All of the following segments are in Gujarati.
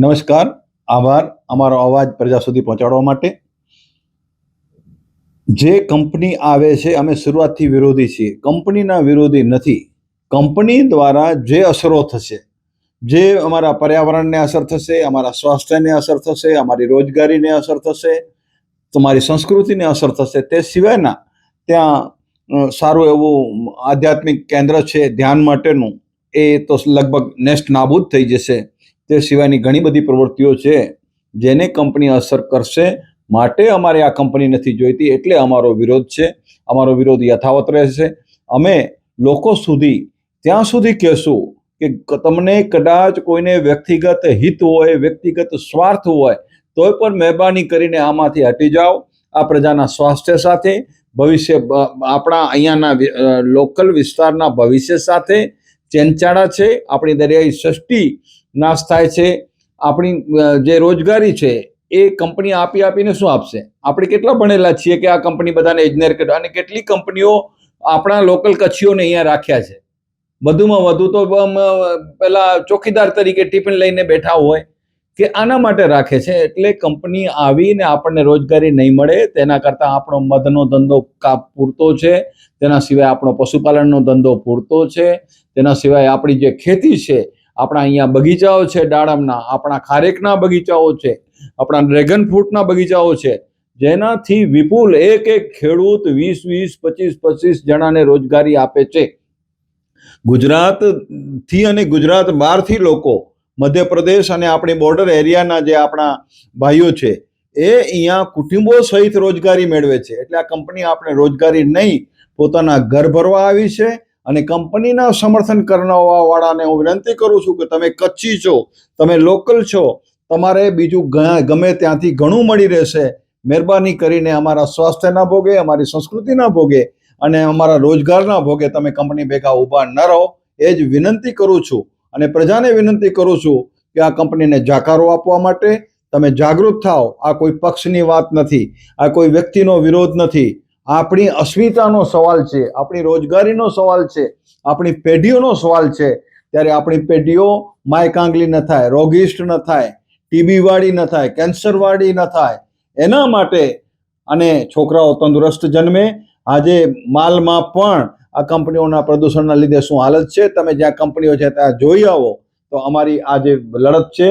નમસ્કાર, આભાર અમારો અવાજ પ્રજા સુધી પહોંચાડવા માટે. જે કંપની આવે છે, અમે શરૂઆતથી વિરોધી છીએ. કંપનીના વિરોધી નથી. કંપની દ્વારા જે અસરો થશે, જે અમારા પર્યાવરણને અસર થશે, અમારા સ્વાસ્થ્યને અસર થશે, અમારી રોજગારીને અસર થશે, તમારી સંસ્કૃતિને અસર થશે, તે સિવાયના ત્યાં સારું એવું આધ્યાત્મિક કેન્દ્ર છે ધ્યાન માટેનું, એ તો લગભગ નેસ્ટ નાબૂદ થઈ જશે. તે સિવાયની ઘણી બધી પ્રવૃત્તિઓ છે, જેને કંપની અસર કરશે. માટે અમારે આ કંપની નથી જોઈતી, એટલે અમારો વિરોધ છે. અમારો વિરોધ યથાવત રહેશે. અમે લોકો સુધી, ત્યાં સુધી કહેશું કે તમને કદાચ કોઈને વ્યક્તિગત હિત હોય, વ્યક્તિગત સ્વાર્થ હોય, તોય પણ મહેરબાની કરીને આમાંથી હટી જાઓ. આ પ્રજાના સ્વાસ્થ્ય સાથે, ભવિષ્ય આપણા અહીંયાના લોકલ વિસ્તારના ભવિષ્ય સાથે ચેનચાળા છે. આપણી દરિયાઈ સૃષ્ટિ નાશ થાય છે. આપણી જે રોજગારી છે, એ કંપની આપી આપીને શું આપશે? આપણે કેટલા ભણેલા છીએ કે આ કંપની બધાને ઇજનેર કરે અને કેટલી કંપનીઓ આપણા લોકલ કચ્છીઓને અહીંયા રાખ્યા છે? વધુમાં વધુ તો પેલા ચોકીદાર તરીકે ટિફિન લઈને બેઠા હોય કે આના માટે રાખે છે. એટલે કંપની આવીને આપણને રોજગારી નહીં મળે. તેના કરતાં આપણો મધનો ધંધો પૂરતો છે. તેના સિવાય આપણો પશુપાલનનો ધંધો પૂરતો છે. તેના સિવાય આપણી જે ખેતી છે આપણા અહીંયા બગીચાઓ છે દાડમના આપણા ખારેકના બગીચાઓ છે, આપણા ડ્રેગન ફ્રૂટના બગીચાઓ છે, જેનાથી વિપુલ એક એક ખેડૂત વીસ વીસ, પચીસ પચીસ જણાને રોજગારી આપે છે. ગુજરાતથી અને ગુજરાત બહારથી લોકો મધ્યપ્રદેશ અને આપણી બોર્ડર એરિયાના જે આપણા ભાઈઓ છે, એ અહીંયા કુટુંબો સહિત રોજગારી મેળવે છે. એટલે આ કંપની આપણે રોજગારી નહીં, પોતાના ઘર ભરવા આવી છે અને કંપનીના સમર્થન કરનારા વાળાને હું વિનંતી કરું છું કે તમે કચ્છી છો, તમે લોકલ છો, તમારે બીજું ગમે ત્યાંથી ઘણું મળી રહેશે. મહેરબાની કરીને અમારા સ્વાસ્થ્યના ભોગે, અમારી સંસ્કૃતિના ભોગે અને અમારા રોજગારના ભોગે તમે કંપની ભેગા ઊભા ન રહો. એ જ વિનંતી કરું છું અને પ્રજાને વિનંતી કરું છું કે આ કંપનીને જાકારો આપવા માટે તમે જાગૃત થાઓ. આ કોઈ પક્ષની વાત નથી. આ કોઈ વ્યક્તિનો વિરોધ નથી. આપણી અસ્મિતાનો સવાલ છે, આપણી રોજગારીનો સવાલ છે, આપણી પેઢીઓનો સવાલ છે. ત્યારે આપણી પેઢીઓ માયકાંગલી ન થાય, રોગિષ્ટ ન થાય ટીબીવાળી ન થાય કેન્સરવાળી ન થાય, એના માટે અને છોકરાઓ તંદુરસ્ત જન્મે. આજે માલમાં પણ આ કંપનીઓના પ્રદૂષણના લીધે શું હાલત છે? તમે જ્યાં કંપનીઓ છે ત્યાં જોઈ આવો. તો અમારી આ જે લડત છે,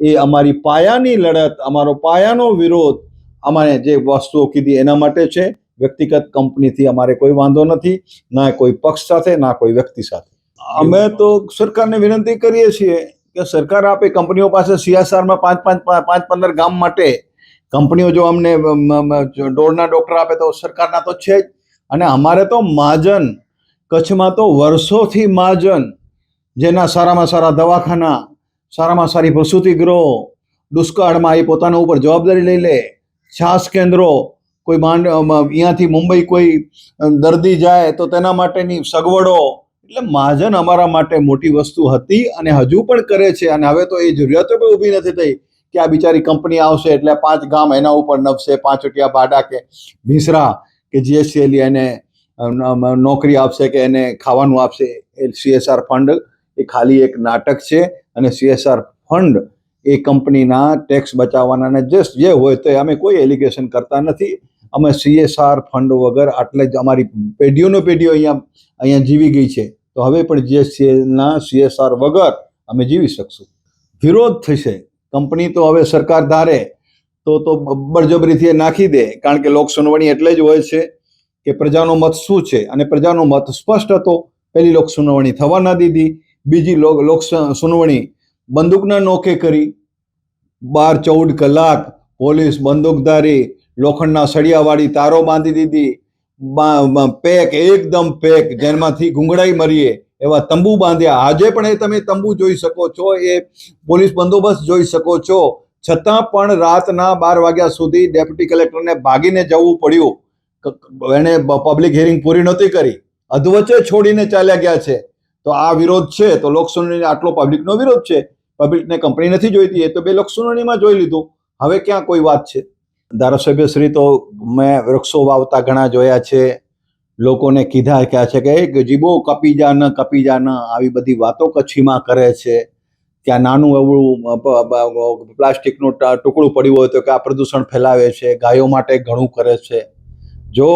એ અમારી પાયાની લડત, અમારો પાયાનો વિરોધ, અમારે જે વસ્તુઓ કીધી એના માટે છે. વ્યક્તિગત કંપનીથી અમારે કોઈ વાંધો નથી ના કોઈ પક્ષ સાથે ના કોઈ વ્યક્તિ સાથે. અમે તો સરકારને વિનંતી કરીએ છીએ કે સરકાર આપે કંપનીઓ પાસે સીએસઆરમાં પાંચ પાંચ પાંચ પંદર ગામ માટે. કંપનીઓ જો અમને ડોળના ડોક્ટર આપે તો સરકારના તો છે જ. અને અમારે તો મહાજન કચ્છમાં તો વર્ષોથી મહાજન જેના સારામાં સારા દવાખાના સારામાં સારી પ્રસૂતિ ગૃહો દુષ્કાળમાં એ પોતાના ઉપર જવાબદારી લઈ લે છાસ કેન્દ્રો કોઈ માંડ અહીંયાથી મુંબઈ કોઈ દર્દી જાય તો તેના માટેની સગવડો, એટલે મહાજન અમારા માટે મોટી વસ્તુ હતી અને હજુ પણ કરે છે. અને હવે તો એ જરૂરિયાતો પણ ઊભી નથી થઈ કે આ બિચારી કંપની આવશે એટલે પાંચ ગામ એના ઉપર નભશે, પાંચ રૂપિયા ભાડા કે ભીસરા કે જીએસસીએલી એને નોકરી આપશે કે એને ખાવાનું આપશે, એ સીએસઆર ફંડ, એ ખાલી એક નાટક છે. અને સીએસઆર ફંડ એ કંપનીના ટેક્સ બચાવવાના અને જસ્ટ જે હોય તે અમે કોઈ એલિગેશન કરતા નથી. અમે સીએસઆર ફંડ વગર આટલે જ અમારી પેઢીઓનો પેઢીઓ અહીંયા અહીંયા જીવી ગઈ છે. તો હવે પણ જીએસસીએલના સીએસઆર વગર અમે જીવી શકશું. વિરોધ થશે. કંપની તો હવે સરકાર ધારે, તો તો બળજબરીથી નાખી દે. કારણ કે લોક સુનાવણી એટલે જ હોય છે કે પ્રજાનો મત શું છે? અને પ્રજાનો મત સ્પષ્ટ હતો. પહેલી લોક સુનાવણી થવા ના દીધી. બીજી લોક સુનાવણી બંદૂકના નોકે કરી. બાર ચૌદ કલાક પોલીસ બંદૂકધારી લોખંડના સળિયાવાળી તારો બાંધી દીધી. પેક, એકદમ પેક, જેમાંથી ઘૂંઘળાઈ મરીએ એવા તંબુ બાંધ્યા. આજે પણ એ તમે તંબુ જોઈ શકો છો, એ પોલીસ બંદોબસ્ત જોઈ શકો છો. છતાં પણ રાતના બાર વાગ્યા સુધી ડેપ્યુટી કલેક્ટરને ભાગીને જવું પડ્યું. એણે પબ્લિક હિયરિંગ પૂરી નહોતી કરી. અધવચ્ચે છોડીને ચાલ્યા ગયા છે. તો આ વિરોધ છે, તો લોકસુનાવણી આટલો પબ્લિકનો વિરોધ છે. પબ્લિકને કંપની નથી જોઈતી, એ તો બે લોકસુનાવણીમાં જોઈ લીધું. હવે ક્યાં કોઈ વાત છે? ધારાસભ્ય શ્રી તો મેં વૃક્ષો વાવતા ઘણા જોયા છે. લોકોને કીધા ક્યાં છે કે એ ગજીબો, કપી જા ન, કપી જા ન. આવી બધી વાતો કચ્છીમાં કરે છે. ત્યાં નાનું એવું પ્લાસ્ટિકનું ટુકડું પડ્યું હોય તો કે આ પ્રદૂષણ ફેલાવે છે, ગાયો માટે ઘણું કરે છે. જો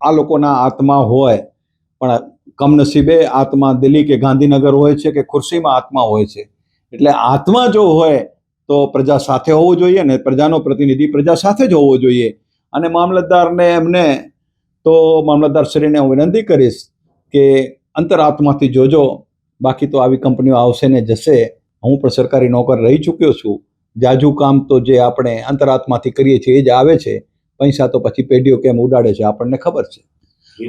આ લોકોના આત્મા હોય, પણ કમનસીબે આત્મા દિલ્હી કે ગાંધીનગર હોય છે કે ખુરશીમાં આત્મા હોય છે. એટલે આત્મા જો હોય તો પ્રજા સાથે હોવું જોઈએ ને પ્રજાનો પ્રતિનિધિ પ્રજા સાથે જ હોવો જોઈએ. અને મામલતદારને એમને તો મામલતદારશ્રીને હું વિનંતી કરીશ કે અંતરાત્માથી જોજો, બાકી તો આવી કંપનીઓ આવશે ને જશે. હું પણ સરકારી નોકર રહી ચૂક્યો છું. જાજુ કામ તો જે આપણે અંતરાત્માથી કરીએ છીએ એ જ આવે છે. પૈસા તો પછી પેઢીઓ કેમ ઉડાડે છે આપણને ખબર છે.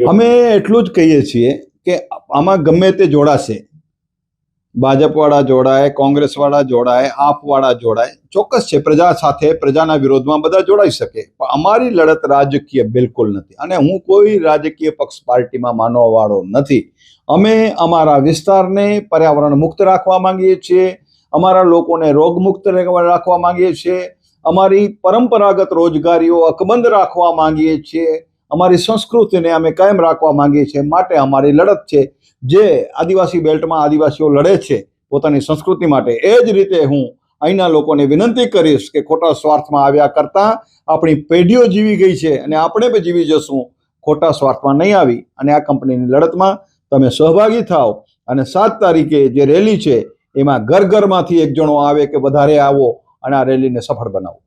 અમે એટલું જ કહીએ છીએ કે આમાં ગમે તે જોડાશે. ભાજપવાળા જોડાય, કોંગ્રેસવાળા જોડાય, આપવાળા જોડાય. ચોક્કસ છે, પ્રજા સાથે, પ્રજાના વિરોધમાં બધા જોડાઈ શકે. પણ અમારી લડત રાજકીય બિલકુલ નથી. અને હું કોઈ રાજકીય પક્ષ પાર્ટીમાં માનવાવાળો નથી. અમે અમારા વિસ્તારને પર્યાવરણ મુક્ત રાખવા માંગીએ છીએ. અમારા લોકોને રોગમુક્ત રાખવા માંગીએ છીએ. અમારી પરંપરાગત રોજગારીઓ અકબંધ રાખવા માંગીએ છીએ. અમારી સંસ્કૃતિને અમે કાયમ રાખવા માંગીએ છીએ. માટે અમારી લડત છે. જે આદિવાસી બેલ્ટમાં આદિવાસીઓ લડે છે પોતાની સંસ્કૃતિ માટે. એ જ રીતે હું અહીંના લોકોને વિનંતી કરીશ કે ખોટા સ્વાર્થમાં આવ્યા કરતાં આપણી પેઢીઓ જીવી ગઈ છે અને આપણે પણ જીવી જશું. ખોટા સ્વાર્થમાં નહીં આવી અને આ કંપનીની લડતમાં તમે સહભાગી થાઓ. અને સાત તારીખે જે રેલી છે એમાં ઘર ઘરમાંથી એક જણો આવે કે વધારે આવો અને આ રેલીને સફળ બનાવો.